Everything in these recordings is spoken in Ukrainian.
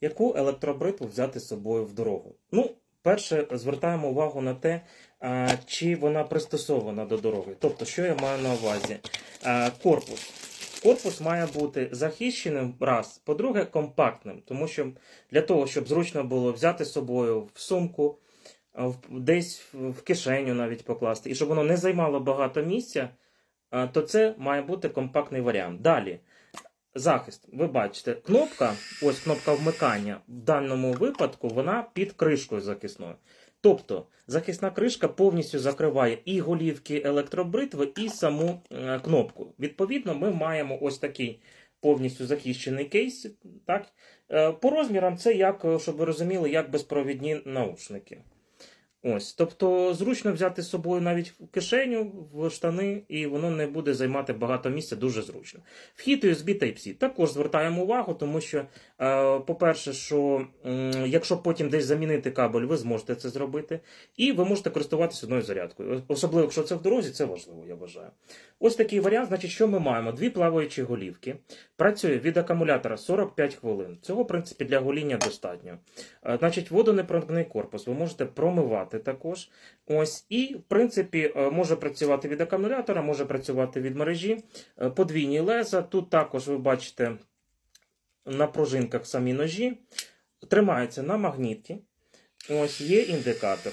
Яку електробритву взяти з собою в дорогу? Ну, перше, звертаємо увагу на те, чи вона пристосована до дороги. Тобто, що я маю на увазі? Корпус. Корпус має бути захищеним раз, по-друге, компактним, тому що для того, щоб зручно було взяти з собою в сумку, десь в кишеню навіть покласти, і щоб воно не займало багато місця, то це має бути компактний варіант. Далі. Захист. Ви бачите, кнопка, ось кнопка вмикання, в даному випадку вона під кришкою захисною. Тобто захисна кришка повністю закриває і голівки електробритви, і саму е, кнопку. Відповідно, ми маємо ось такий повністю захищений кейс. Так? Е, По розмірам це як, е, щоб ви розуміли, як безпровідні наушники. Ось, тобто зручно взяти з собою навіть в кишеню, в штани, і воно не буде займати багато місця, дуже зручно. Вхід USB Type-C також звертаємо увагу, тому що, е, по-перше, що якщо потім десь замінити кабель, ви зможете це зробити, і ви можете користуватися одною зарядкою. Особливо, якщо це в дорозі, це важливо, я вважаю. Ось такий варіант. Значить, що ми маємо? Дві плаваючі голівки. Працює від акумулятора 45 хвилин. Цього, в принципі, для гоління достатньо. Е, Значить, водонепроникний корпус ви можете промивати також. Ось, і, в принципі, е, може працювати від акумулятора, може працювати від мережі. Е, Подвійні леза. Тут також ви бачите на пружинках самі ножі. Тримається на магніті. Ось є індикатор.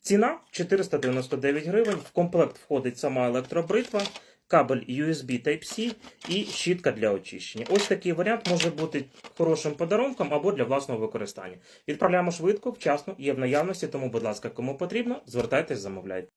Ціна 499 гривень. В комплект входить сама електробритва, кабель USB Type-C і щітка для очищення. Ось такий варіант може бути хорошим подарунком або для власного використання. Відправляємо швидко, вчасно, є в наявності, тому, будь ласка, кому потрібно, звертайтесь, замовляйте.